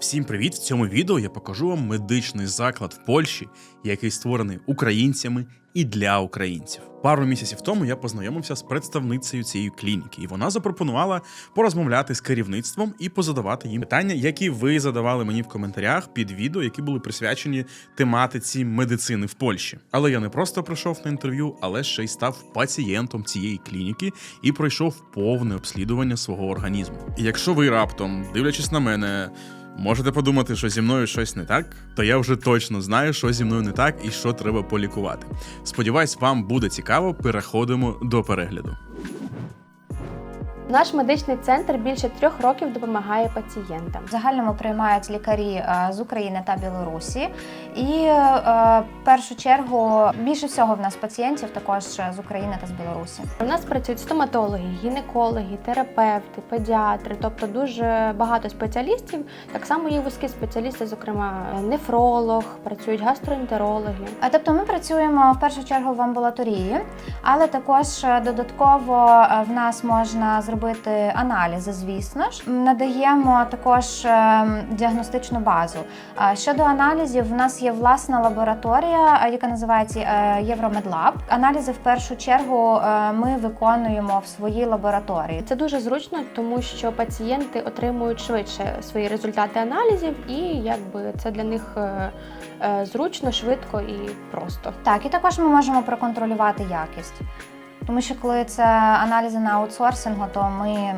Всім привіт! В цьому відео я покажу вам медичний заклад в Польщі, який створений українцями і для українців. Пару місяців тому я познайомився з представницею цієї клініки, і вона запропонувала порозмовляти з керівництвом і позадавати їм питання, які ви задавали мені в коментарях під відео, які були присвячені тематиці медицини в Польщі. Але я не просто прийшов на інтерв'ю, але ще й став пацієнтом цієї клініки і пройшов повне обслідування свого організму. І якщо ви раптом, дивлячись на мене, Можете подумати, що зі мною щось не так, то я вже точно знаю, що зі мною не так і що треба полікувати. Сподіваюсь, вам буде цікаво. Переходимо до перегляду. Наш медичний центр більше трьох років допомагає пацієнтам. В загальному приймають лікарі е, з України та Білорусі, і е, в першу чергу більше всього в нас пацієнтів також з України та з Білорусі. У нас працюють стоматологи, гінекологи, терапевти, педіатри, тобто дуже багато спеціалістів. Так само є вузькі спеціалісти, зокрема нефролог, працюють гастроентерологи. Е, Тобто ми працюємо в першу чергу в амбулаторії, але також е, додатково е, в нас можна зробити аналізи, звісно ж. Надаємо також е, діагностичну базу. Щодо аналізів, в нас є власна лабораторія, е, яка називається е, Євромедлаб. Аналізи в першу чергу ми виконуємо в своїй лабораторії. Це дуже зручно, тому що пацієнти отримують швидше свої результати аналізів, і якби це для них зручно, швидко і просто. Так, і також ми можемо проконтролювати якість. Тому що коли це аналізи на аутсорсингу, то ми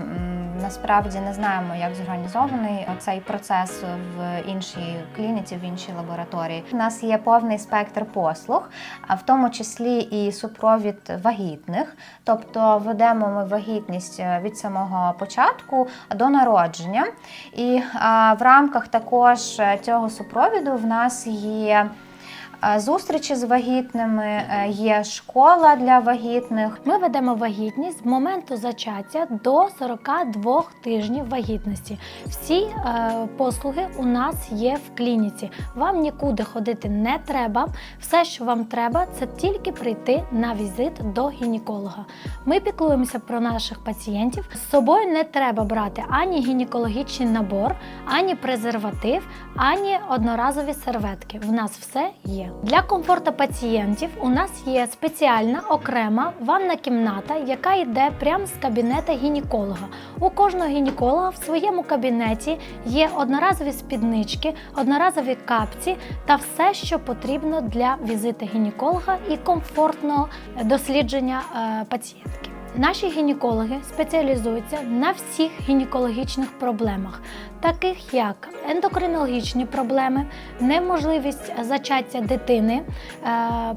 насправді не знаємо, як зорганізований цей процес в іншій клініці, в іншій лабораторії. У нас є повний спектр послуг, в тому числі і супровід вагітних. Тобто ведемо ми вагітність е, від самого початку до народження. І в рамках також е, цього супровіду в нас є. Зустрічі з вагітними, е, є школа для вагітних. Ми ведемо вагітність з моменту зачаття до 42 тижнів вагітності. Всі е, послуги у нас є в клініці. Вам нікуди ходити не треба. Все, що вам треба, це тільки прийти на візит до гінеколога. Ми піклуємося про наших пацієнтів. З собою не треба брати ані гінекологічний набор, ані презерватив, ані одноразові серветки. В нас все є. Для комфорту пацієнтів у нас є спеціальна окрема ванна кімната, яка йде прямо з кабінета гінеколога. У кожного гінеколога в своєму кабінеті є одноразові спіднички, одноразові капці та все, що потрібно для візиту гінеколога і комфортного дослідження е, пацієнтки. Наші гінекологи спеціалізуються на всіх гінекологічних проблемах, таких як ендокринологічні проблеми, неможливість зачаття дитини, е,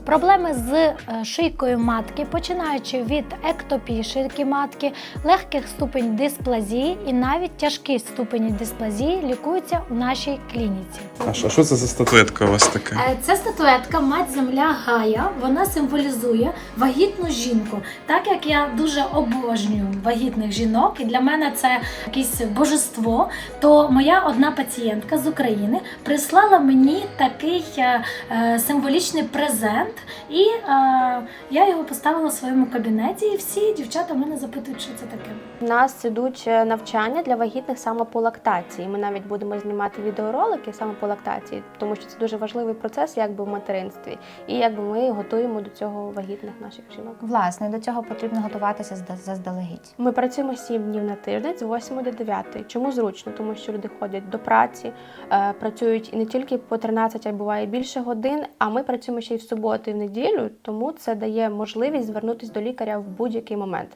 проблеми з е, шийкою матки, починаючи від ектопії шийки матки, легких ступень дисплазії і навіть тяжкі ступені дисплазії лікуються у нашій клініці. А що, що це за статуетка у вас така? Е, Це статуетка Мать Земля Гая. Вона символізує вагітну жінку. Так як я дуже обожнюю вагітних жінок, і для мене це якесь божество, то моя одна пацієнтка з України прислала мені такий е, е, символічний презент, і е, я його поставила в своєму кабінеті. І всі дівчата мене запитують, що це таке. У нас ідуть навчання для вагітних саме по лактації. Ми навіть будемо знімати відеоролики саме по лактації, тому що це дуже важливий процес, якби в материнстві, і якби ми готуємо до цього вагітних наших жінок. Власне, до цього потрібно готуватися зда- заздалегідь. Ми працюємо 7 днів на тиждень з 8 до 9. Чому зручно? Тому що люди ходять до праці, е, працюють і не тільки по 13, а й буває більше годин. А ми працюємо ще й в суботу і в неділю, тому це дає можливість звернутися до лікаря в будь-який момент.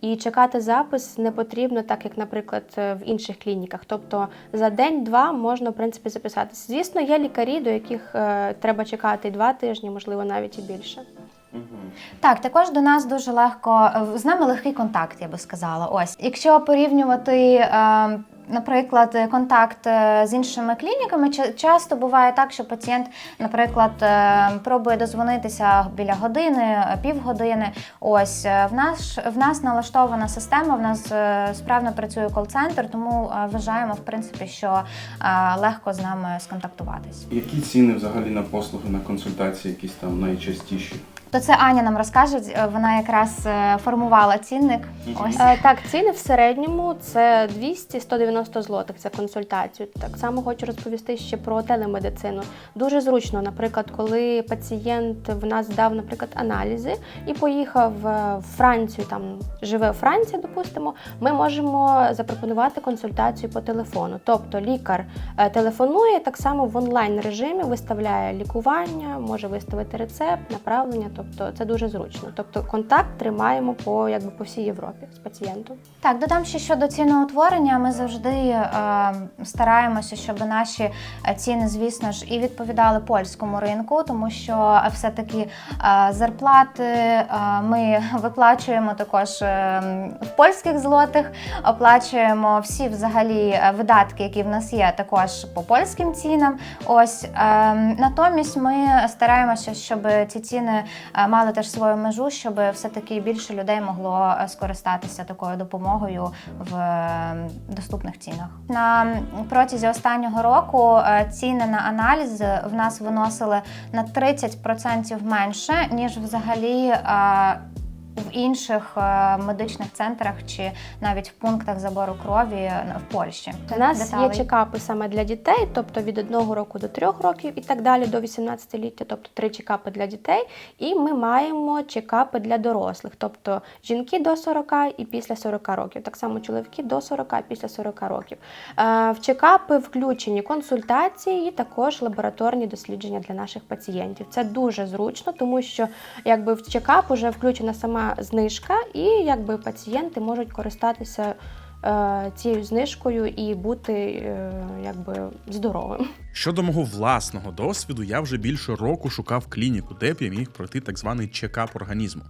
І чекати запис не потрібно, так як, наприклад, е, в інших клініках. Тобто за день-два можна в принципі записатися. Звісно, є лікарі, до яких е, треба чекати два тижні, можливо, навіть і більше. Так, також до нас дуже легко з нами легкий контакт, я би сказала. Ось, якщо порівнювати. Е, Наприклад, контакт е, з іншими клініками Ча- часто буває так, що пацієнт, наприклад, е, пробує дозвонитися біля години, півгодини. Ось е, в нас в нас налаштована система, в нас справно працює кол-центр, тому вважаємо, в принципі, що легко з нами сконтактуватись. Які ціни взагалі на послуги, на консультації, якісь там найчастіші? То це Аня нам розкаже. е, Вона якраз е, формувала цінник. Ось Е, Так, ціни в середньому це 200-190 злотих за консультацію. Так само хочу розповісти ще про телемедицину. Дуже зручно, наприклад, коли пацієнт в нас здав, наприклад, аналізи і поїхав е, в Францію, там живе у Франції, допустимо, ми можемо запропонувати консультацію по телефону. Тобто лікар телефонує так само в онлайн режимі, виставляє лікування, може виставити рецепт, направлення. Тобто це дуже зручно. Тобто контакт тримаємо по якби по всій Європі з пацієнтом. Так, додам ще щодо ціноутворення. Ми завжди е, стараємося, щоб наші е, ціни, звісно ж, і відповідали польському ринку, тому що все-таки е, зарплати е, ми виплачуємо також е, в польських злотих, оплачуємо всі взагалі е, видатки, які в нас є, також по польським цінам. Ось е, натомість ми стараємося, щоб ці ціни мали теж свою межу, щоб все-таки більше людей могло е, скористатися такою допомогою в е, доступних цінах. На протязі останнього року е, ціни на аналіз в нас виносили на 30% менше ніж взагалі. В інших е, медичних центрах чи навіть в пунктах забору крові е, в Польщі У нас є чекапи саме для дітей, тобто від 1 року до 3 років і так далі до 18-ліття, тобто три чекапи для дітей. І ми маємо чекапи для дорослих, тобто жінки до 40 і після 40 років. Так само чоловіки до 40 і після 40 років. Е, В чекапи включені консультації і також лабораторні дослідження для наших пацієнтів. Це дуже зручно, тому що якби в чекап вже включена сама знижка, і якби пацієнти можуть користатися е, цією знижкою і бути е, якби здоровим. Щодо мого власного досвіду, я вже більше року шукав клініку, де б я міг пройти так званий чекап організму.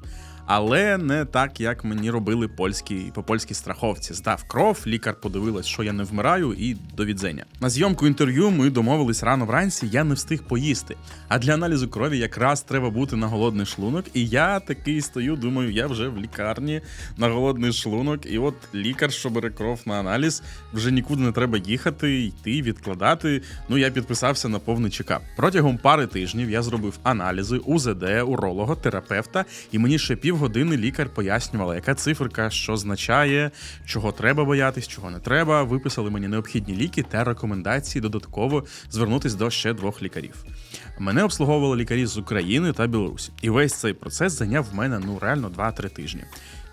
Але не так, як мені робили польські по польській страховці. Здав кров, лікар подивилась, що я не вмираю, і до відзення. На зйомку інтерв'ю ми домовились рано вранці. Я не встиг поїсти. А для аналізу крові якраз треба бути на голодний шлунок. І я такий стою, думаю, я вже в лікарні на голодний шлунок. І от лікар, що бере кров на аналіз, вже нікуди не треба їхати, йти, відкладати. Ну я підписався на повний чекап. Протягом пари тижнів я зробив аналізи, УЗД, уролога, терапевта, і мені ще півгодини лікар пояснювала, яка циферка що означає, чого треба боятись, чого не треба. Виписали мені необхідні ліки та рекомендації додатково звернутись до ще двох лікарів. Мене обслуговували лікарі з України та Білорусі, і весь цей процес зайняв в мене ну реально 2-3 тижні.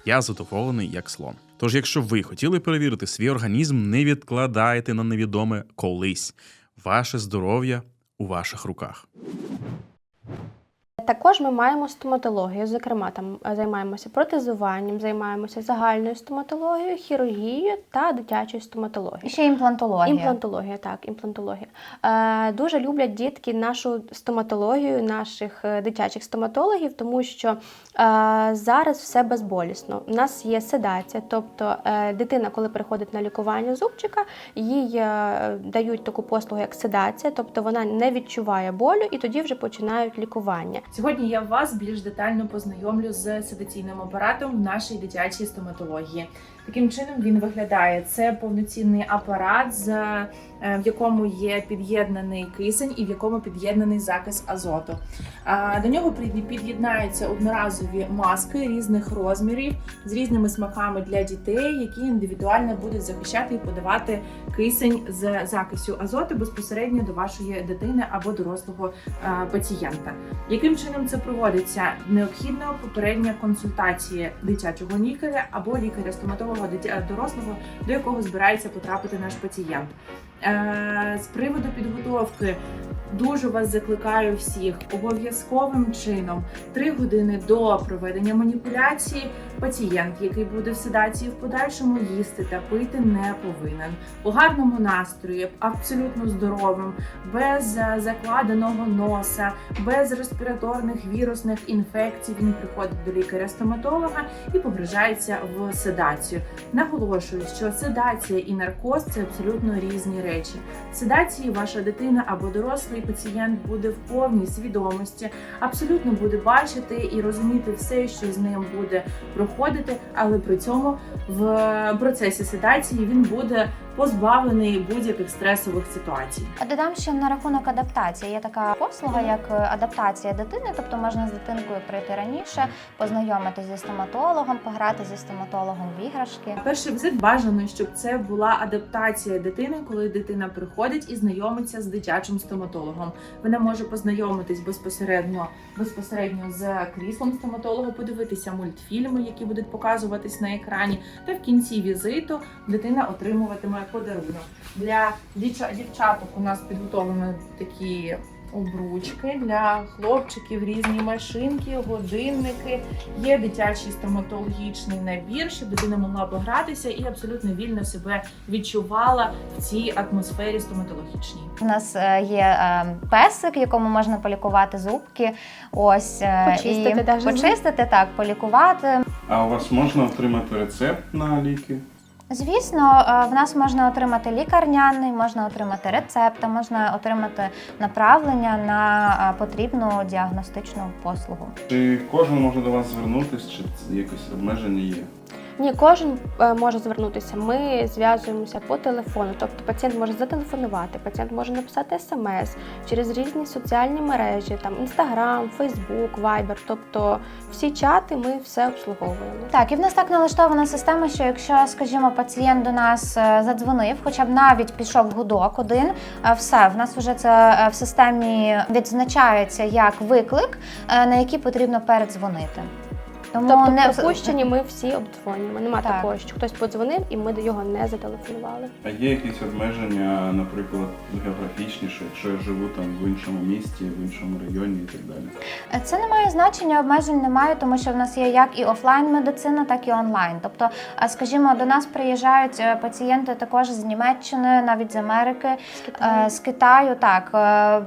Я задоволений як слон. Тож, якщо ви хотіли перевірити свій організм, не відкладайте на невідоме колись. Ваше здоров'я у ваших руках. Також ми маємо стоматологію, зокрема, там е, займаємося протезуванням, займаємося загальною стоматологією, хірургією та дитячою І ще імплантологія. Імплантологія, так, імплантологія. Е, дуже люблять дітки нашу стоматологію, наших е, дитячих стоматологів, тому що е, зараз все безболісно. У нас є седація, тобто е, дитина, коли приходить на лікування зубчика, їй е, дають таку послугу, як седація, тобто вона не відчуває болю і тоді вже починають лікування. Сьогодні я вас більш детально познайомлю з седаційним апаратом в нашій дитячій стоматології. Таким чином він виглядає. Це повноцінний апарат, е, в якому є під'єднаний кисень і в якому під'єднаний закис азоту. До нього під'єднаються одноразові маски різних розмірів з різними смаками для дітей, які індивідуально будуть захищати і подавати кисень з закисю азоту безпосередньо до вашої дитини або дорослого е, пацієнта. Яким чином це проводиться? Необхідна попередня консультація дитячого лікаря або лікаря-стоматолога дитя- дорослого, до якого збирається потрапити наш пацієнт. Е, З приводу підготовки дуже вас закликаю всіх обов'язковим чином три години до проведення маніпуляції. Пацієнт, який буде в седації в подальшому їсти та пити, не повинен у гарному настрої, абсолютно здоровим, без е, закладеного носа, без респіраторних вірусних інфекцій. Він приходить до лікаря-стоматолога і погружається в седацію. Наголошую, що седація і наркоз це абсолютно різні речі. В седації ваша дитина або дорослий пацієнт буде в повній свідомості, абсолютно буде бачити і розуміти все, що з ним буде проходити, але при цьому в процесі седації він буде позбавлений будь-яких стресових ситуацій. А Додам ще на рахунок адаптації. Є така послуга, як е, адаптація дитини, тобто можна з дитинкою прийти раніше, познайомитися зі стоматологом, пограти зі стоматологом в іграшки. Перший візит бажано, щоб це була адаптація дитини, коли дитина приходить і знайомиться з дитячим стоматологом. Вона може познайомитись безпосередньо безпосередньо з кріслом стоматолога, подивитися мультфільми, які будуть показуватись на екрані. Та в кінці візиту дитина отримуватиме подарунок. Для дівча- дівчаток у нас підготовлені такі. Обручки для хлопчиків, різні машинки, годинники. Є дитячий стоматологічний набір, щоб дитина могла погратися і абсолютно вільно себе відчувала в цій атмосфері стоматологічній. У нас е, є е, песик, якому можна полікувати зубки. Ось е, Почистити і почистити, так, полікувати. А у вас можна отримати рецепт на ліки? Звісно, е, в нас можна отримати лікарняний, можна отримати рецепт, можна отримати направлення на е, потрібну діагностичну послугу. Чи кожен може до вас звернутися, чи якісь обмеження є? Ні, кожен е, може звернутися. Ми зв'язуємося по телефону. Тобто пацієнт може зателефонувати, пацієнт може написати смс через різні соціальні мережі, там Інстаграм, Фейсбук, Вайбер. Тобто всі чати ми все обслуговуємо. Так, і в нас так налаштована система, що якщо, скажімо, пацієнт до нас е, задзвонив, хоча б навіть пішов гудок один, е, все, в нас вже це в системі відзначається як виклик, на який потрібно передзвонити. Тому Тобто не пропущені ми всі обдзвонюємо. Нема Так. такого, що хтось подзвонив і ми до його не зателефонували. А є якісь обмеження, наприклад, географічні, що якщо я живу там в іншому місті, в іншому районі і так далі? Це не має значення, обмежень немає, тому що в нас є як і офлайн медицина, так і онлайн. Тобто, скажімо, до нас приїжджають е, пацієнти також з Німеччини, навіть з Америки, З Китаю. е, з Китаю. Так е,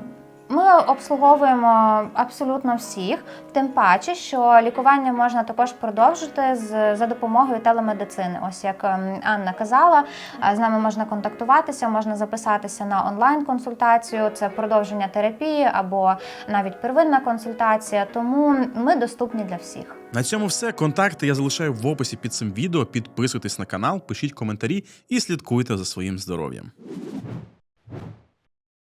ми обслуговуємо абсолютно всіх, тим паче, що лікування можна також продовжити з за допомогою телемедицини. Ось як ем, Анна казала, е, з нами можна контактуватися, можна записатися на онлайн-консультацію. Це продовження терапії або навіть первинна консультація. Тому ми доступні для всіх. На цьому все. Контакти я залишаю в описі під цим відео. Підписуйтесь на канал, пишіть коментарі і слідкуйте за своїм здоров'ям.